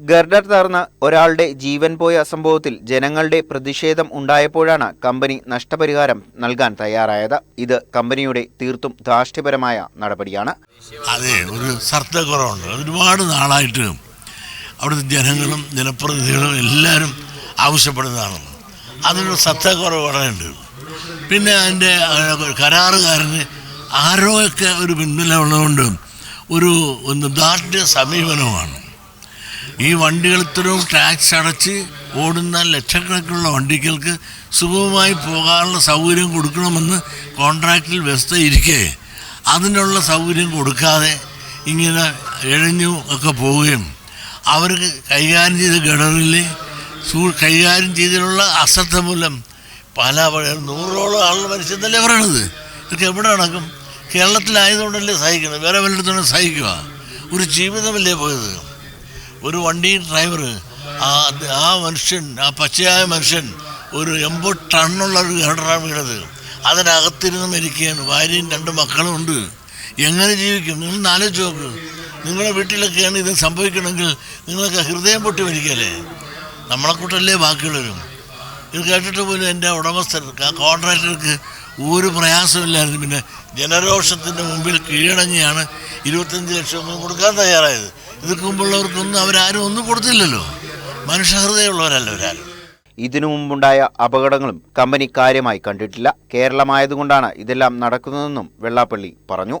Girder തകർന്ന് ഒരാളുടെ ജീവൻ പോയ സംഭവത്തിൽ ജനങ്ങളുടെ പ്രതിഷേധം ഉണ്ടായപ്പോഴാണ് കമ്പനി നഷ്ടപരിഹാരം നൽകാൻ തയ്യാറായത്. ഇത് കമ്പനിയുടെ തീർത്തും ധാർഷ്ട്യപരമായ നടപടിയാണ്. അതെ ഒരു ശ്രദ്ധക്കുറവുണ്ട് ഒരുപാട് നാളായിട്ട് അവിടുത്തെ ജനങ്ങളും ജനപ്രതിനിധികളും എല്ലാവരും ആവശ്യപ്പെടുന്നതാണ്. അതിനൊരു ശ്രദ്ധക്കുറവ് വളരെയുണ്ട്. പിന്നെ അതിന്റെ കരാറുകാരന് ആരോഗ്യമൊക്കെ ഒരു പിൻബലം ഉള്ളതുകൊണ്ട് ഒരു ദാർഢ്യ സമീപനമാണ്. ഈ വണ്ടികൾ ഇത്രയും ടാക്സ് അടച്ച് ഓടുന്ന ലക്ഷക്കണക്കിനുള്ള വണ്ടികൾക്ക് സുഗമമായി പോകാനുള്ള സൗകര്യം കൊടുക്കണമെന്ന് കോൺട്രാക്റ്റിൽ വ്യവസ്ഥ ഇരിക്കെ അതിനുള്ള സൗകര്യം കൊടുക്കാതെ ഇങ്ങനെ ഇഴഞ്ഞു ഒക്കെ പോവുകയും അവർക്ക് കൈകാര്യം ചെയ്ത ഗഡറിൽ സൂ കൈകാര്യം ചെയ്തിട്ടുള്ള അശ്രദ്ധ മൂലം പല നൂറോളം ആളുകൾ മരിച്ചെന്നല്ലേ പറയണത്? ഇതൊക്കെ എവിടെ നടക്കും? കേരളത്തിലായതുകൊണ്ടല്ലേ സഹിക്കുന്നത് വേറെ വല്ലയിടത്തോടെ സഹിക്കുക ഒരു ജീവിതമല്ലേ പോയത്? ഒരു വണ്ടി ഡ്രൈവർ ആ ആ മനുഷ്യൻ ആ പച്ചയായ മനുഷ്യൻ ഒരു എൺപത് ടണ്ണുള്ള ഒരു ഗഡറാണ് വീണത്. അതിനകത്തിരുന്ന് മരിക്കുകയാണ്. ഭാര്യയും രണ്ട് മക്കളും ഉണ്ട്. എങ്ങനെ ജീവിക്കും? നിങ്ങൾ നാലോചിച്ച് നോക്ക്. നിങ്ങളുടെ വീട്ടിലൊക്കെയാണ് ഇത് സംഭവിക്കണമെങ്കിൽ നിങ്ങളൊക്കെ ഹൃദയം പൊട്ടി മരിക്കല്ലേ? നമ്മളെ കൂട്ടല്ലേ ബാക്കിയുള്ളവരും? ഇത് കേട്ടിട്ട് പോലും എന്റെ ഉടമസ്ഥർക്ക് ആ കോൺട്രാക്ടർക്ക് ഒരു പ്രയാസമില്ലായിരുന്നു. പിന്നെ ജനരോഷത്തിന്റെ മുമ്പിൽ കീഴടങ്ങിയാണ് ഇരുപത്തഞ്ച് ലക്ഷം കൊടുക്കാൻ തയ്യാറായത്. ഇതിക്ക് മുമ്പുള്ളവർക്കൊന്നും അവരാരും ഒന്നും കൊടുത്തില്ലല്ലോ. മനുഷ്യഹൃദയമുള്ളവരല്ല അവരാരും ഇതിനു മുമ്പുണ്ടായ അപകടങ്ങളും കമ്പനി കാര്യമായി കണ്ടിട്ടില്ല. കേരളമായതുകൊണ്ടാണ് ഇതെല്ലാം നടക്കുന്നതെന്നും വെള്ളാപ്പള്ളി പറഞ്ഞു.